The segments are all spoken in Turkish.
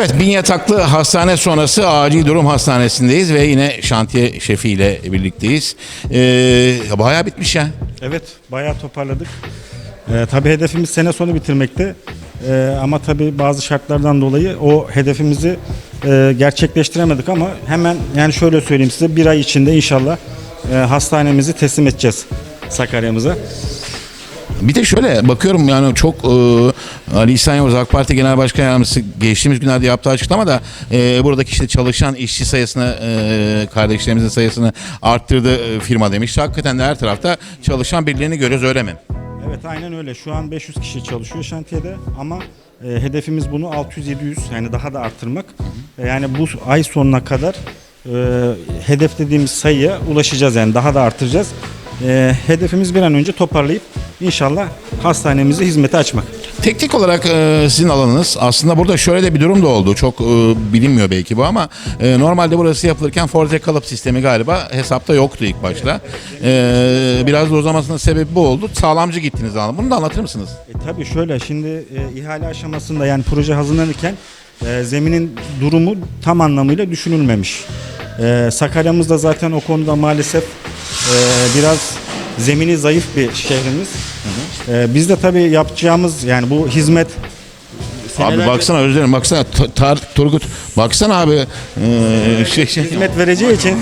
Evet, bin yataklı hastane sonrası acil durum hastanesindeyiz ve yine şantiye şefiyle birlikteyiz. Ee, bayağı bitmiş ya. Evet, bayağı toparladık. Ee, tabii hedefimiz sene sonu bitirmekti. Ee, ama tabii bazı şartlardan dolayı o hedefimizi e, gerçekleştiremedik ama hemen yani şöyle söyleyeyim size bir ay içinde inşallah e, hastanemizi teslim edeceğiz Sakarya'mıza. Bir de şöyle bakıyorum yani çok e, Ali İhsan Yavuz AK Parti Genel Başkan Yardımcısı geçtiğimiz günlerde yaptığı açıklamada e, buradaki işte çalışan işçi sayısını e, kardeşlerimizin sayısını arttırdı e, firma demiş. Hakikaten de her tarafta çalışan birilerini görüyoruz öyle mi? Evet aynen öyle. Şu an 500 kişi çalışıyor şantiyede ama e, hedefimiz bunu 600-700 yani daha da arttırmak. E, yani bu ay sonuna kadar e, hedeflediğimiz sayıya ulaşacağız yani daha da artıracağız. E, hedefimiz bir an önce toparlayıp inşallah hastanemizi hizmete açmak. Teknik olarak e, sizin alanınız aslında burada şöyle de bir durum da oldu. Çok e, bilinmiyor belki bu ama e, normalde burası yapılırken Forze kalıp sistemi galiba hesapta yoktu ilk başta. Biraz da uzamasının sebebi bu oldu. Sağlamcı gittiniz alan. Bunu da anlatır mısınız? E, tabii şöyle şimdi e, ihale aşamasında yani proje hazırlanırken e, zeminin durumu tam anlamıyla düşünülmemiş. E, Sakarya'mız da zaten o konuda maalesef e, biraz zemini zayıf bir şehrimiz. E, biz de tabii yapacağımız yani bu hizmet Abi baksana dilerim baksana Tar- Turgut baksana abi e, şey, şey, hizmet vereceği için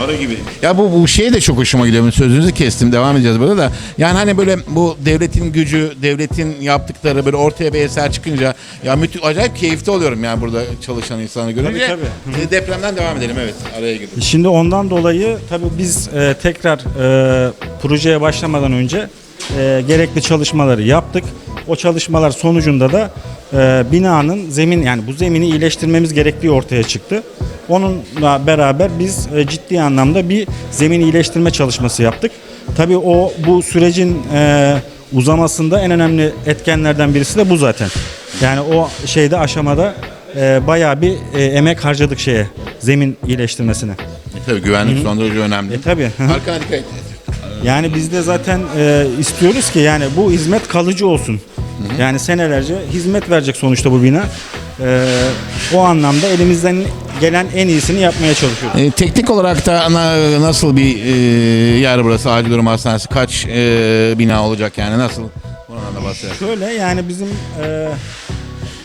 Arı gibi. Ya bu, bu şey de çok hoşuma gidiyor. Sözünüzü kestim. Devam edeceğiz burada da. Yani hani böyle bu devletin gücü, devletin yaptıkları böyle ortaya bir eser çıkınca ya müthiş acayip keyifli oluyorum yani burada çalışan insanı görünce. Tabii, tabii. E, Depremden devam edelim evet. Araya girdim. Şimdi ondan dolayı tabii biz e, tekrar e, projeye başlamadan önce e, gerekli çalışmaları yaptık. O çalışmalar sonucunda da e, binanın zemin yani bu zemini iyileştirmemiz gerektiği ortaya çıktı. Onunla beraber biz e, ciddi anlamda bir zemin iyileştirme çalışması yaptık. Tabii o bu sürecin e, uzamasında en önemli etkenlerden birisi de bu zaten. Yani o şeyde aşamada e, bayağı bir e, emek harcadık şeye zemin iyileştirmesine. E, tabii güvenlik son derece önemli. E tabi. Arkana dikkat et. Yani biz de zaten e, istiyoruz ki yani bu hizmet kalıcı olsun. Yani senelerce hizmet verecek sonuçta bu bina. E, o anlamda elimizden gelen en iyisini yapmaya çalışıyoruz. E, teknik olarak da na- nasıl bir e, yer burası acil durum hastanesi? Kaç e, bina olacak yani nasıl? Bundan da bahsedelim. Şöyle yani bizim e,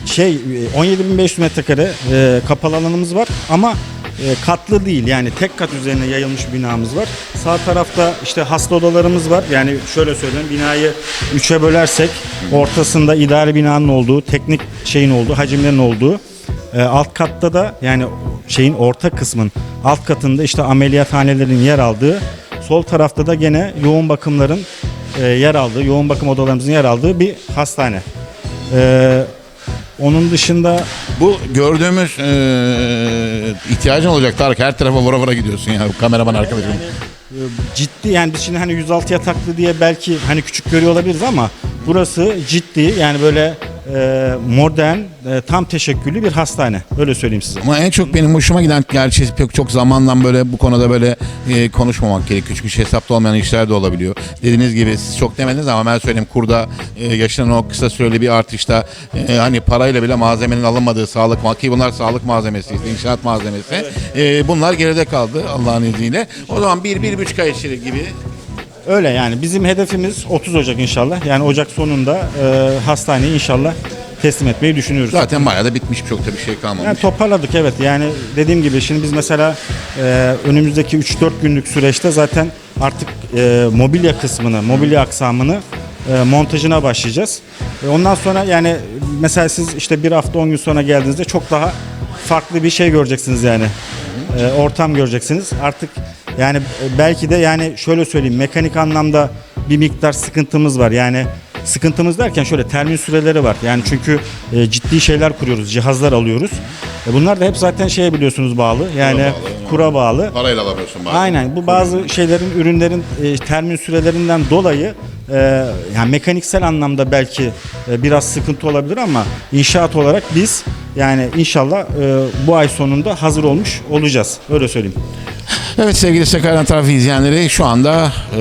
şey e, 17.500 metrekare e, kapalı alanımız var ama e, katlı değil yani tek kat üzerine yayılmış binamız var. Sağ tarafta işte hasta odalarımız var. Yani şöyle söyleyeyim binayı üçe bölersek ortasında idari binanın olduğu, teknik şeyin olduğu, hacimlerin olduğu e, alt katta da yani şeyin orta kısmın alt katında işte ameliyathanelerin yer aldığı sol tarafta da gene yoğun bakımların e, yer aldığı, yoğun bakım odalarımızın yer aldığı bir hastane. E, onun dışında Bu gördüğümüz e, ihtiyacın olacak Tarık. Her tarafa vura vura gidiyorsun ya kameraman arkadaşım. e, ciddi yani biz şimdi hani 106 yataklı diye belki hani küçük görüyor olabiliriz ama burası ciddi yani böyle e, modern, e, tam teşekküllü bir hastane. Öyle söyleyeyim size. Ama en çok benim hoşuma giden gerçi pek çok zamandan böyle bu konuda böyle e, konuşmamak gerekiyor. Çünkü hesapta olmayan işler de olabiliyor. Dediğiniz gibi siz çok demediniz ama ben söyleyeyim kurda e, yaşanan o kısa süreli bir artışta e, hani parayla bile malzemenin alınmadığı sağlık ki bunlar sağlık malzemesi, işte inşaat malzemesi. E, bunlar geride kaldı Allah'ın izniyle. O zaman bir, bir buçuk ay içeri gibi Öyle yani bizim hedefimiz 30 Ocak inşallah. Yani Ocak sonunda e, hastaneyi inşallah teslim etmeyi düşünüyoruz. zaten bayağı da bitmiş çok da bir şey kalmamış. Yani toparladık evet. Yani dediğim gibi şimdi biz mesela e, önümüzdeki 3-4 günlük süreçte zaten artık e, mobilya kısmını, mobilya aksamını e, montajına başlayacağız. E, ondan sonra yani mesela siz işte bir hafta 10 gün sonra geldiğinizde çok daha farklı bir şey göreceksiniz yani. E, ortam göreceksiniz. Artık yani belki de yani şöyle söyleyeyim mekanik anlamda bir miktar sıkıntımız var. Yani sıkıntımız derken şöyle termin süreleri var. Yani çünkü e, ciddi şeyler kuruyoruz, cihazlar alıyoruz. E, bunlar da hep zaten şeye biliyorsunuz bağlı. Yani bağlı, kura bağlı. Parayla alamıyorsun bazen. Aynen bu bazı şeylerin ürünlerin e, termin sürelerinden dolayı e, yani mekaniksel anlamda belki e, biraz sıkıntı olabilir ama inşaat olarak biz yani inşallah e, bu ay sonunda hazır olmuş olacağız. Öyle söyleyeyim. Evet sevgili Sakarya tarafı izleyenleri şu anda e,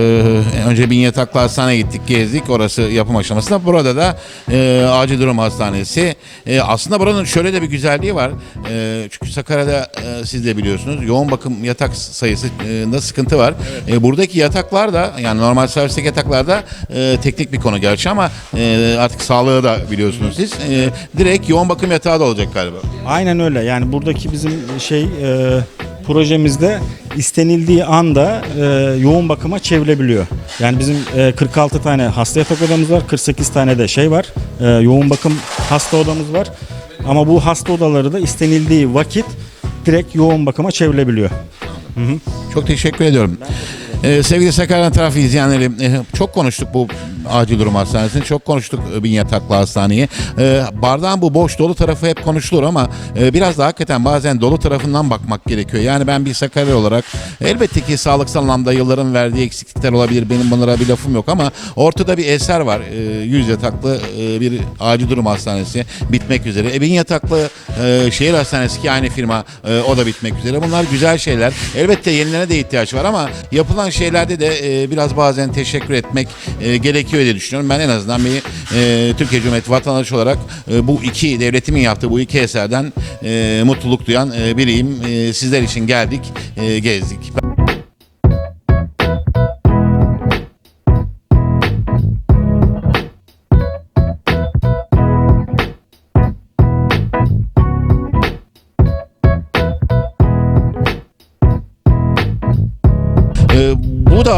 önce Bin Yataklı Hastane'ye gittik gezdik orası yapım aşamasında. Burada da e, Acil Durum Hastanesi. E, aslında buranın şöyle de bir güzelliği var. E, çünkü Sakarya'da e, siz de biliyorsunuz yoğun bakım yatak sayısında sıkıntı var. E, buradaki yataklar da yani normal servisteki yataklarda e, teknik bir konu gerçi ama e, artık sağlığı da biliyorsunuz siz. E, direkt yoğun bakım yatağı da olacak galiba. Aynen öyle. Yani buradaki bizim şey e, projemizde istenildiği anda e, yoğun bakıma çevrilebiliyor. Yani bizim e, 46 tane hasta yatak odamız var, 48 tane de şey var. e, yoğun bakım hasta odamız var. Ama bu hasta odaları da istenildiği vakit direkt yoğun bakıma çevrilebiliyor. Çok teşekkür ediyorum. Ee, sevgili Sakarya tarafı izleyenleri e, çok konuştuk bu acil durum hastanesini çok konuştuk e, bin yataklı hastaneyi. Ee, bardağın bu boş dolu tarafı hep konuşulur ama e, biraz da hakikaten bazen dolu tarafından bakmak gerekiyor. Yani ben bir Sakarya olarak elbette ki sağlıksal anlamda yılların verdiği eksiklikler olabilir. Benim bunlara bir lafım yok ama ortada bir eser var. Ee, 100 yataklı e, bir acil durum hastanesi bitmek üzere. E, bin yataklı e, şehir hastanesi ki aynı firma e, o da bitmek üzere. Bunlar güzel şeyler. Elbette yenilerine de ihtiyaç var ama yapılan şeylerde de e, biraz bazen teşekkür etmek e, gerekiyor diye düşünüyorum. Ben en azından bir e, Türkiye Cumhuriyeti vatandaşı olarak e, bu iki devletimin yaptığı bu iki eserden e, mutluluk duyan e, biriyim. E, sizler için geldik, e, gezdik.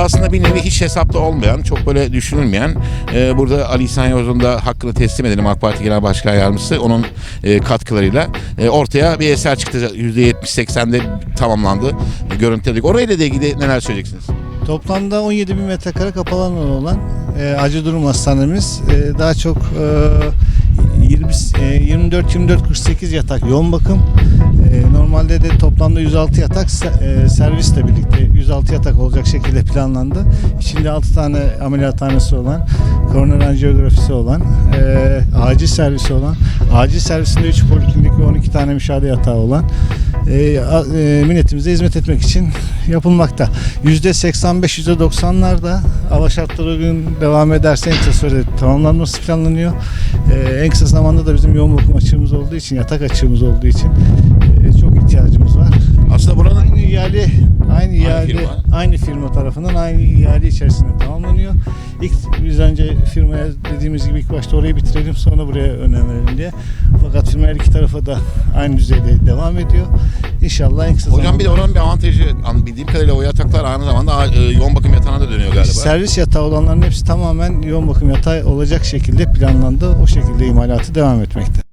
Aslında bir nevi hiç hesapta olmayan, çok böyle düşünülmeyen. e, burada Ali İhsan Yavuz'un da hakkını teslim edelim AK Parti Genel Başkan Yardımcısı. Onun e, katkılarıyla e, ortaya bir eser çıktı. %70-80'de tamamlandı. E, görüntüledik. Orayla da ilgili neler söyleyeceksiniz? Toplamda 17 bin metrekare kapalı alanı olan e, acil durum hastanemiz e, daha çok e, 20 e, 24 24 48 yatak yoğun bakım. E, normalde de toplamda 106 yatak e, servisle birlikte 106 yatak olacak şekilde planlandı. İçinde 6 tane ameliyathanesi olan, koroner anjiyografisi olan, e, acil servisi olan, acil servisinde 3 poliklinik ve 12 tane müşahede yatağı olan e, e, milletimize hizmet etmek için yapılmakta. %85, %90'larda hava şartları uygun devam ederse en kısa sürede tamamlanması planlanıyor. E, en kısa zamanda da bizim yoğun bakım açığımız olduğu için, yatak açığımız olduğu için e, ihtiyacımız var. Aslında buranın Aynı ihale, aynı ihale, firma. aynı firma tarafından aynı ihale içerisinde tamamlanıyor. İlk biz önce firmaya dediğimiz gibi ilk başta orayı bitirelim sonra buraya önem verelim diye. Fakat firma her iki tarafa da aynı düzeyde devam ediyor. İnşallah en kısa Hocam bir de oranın bir avantajı an- bildiğim kadarıyla o yataklar aynı zamanda e, yoğun bakım yatağına da dönüyor galiba. Servis yatağı olanların hepsi tamamen yoğun bakım yatağı olacak şekilde planlandı. O şekilde imalatı devam etmekte.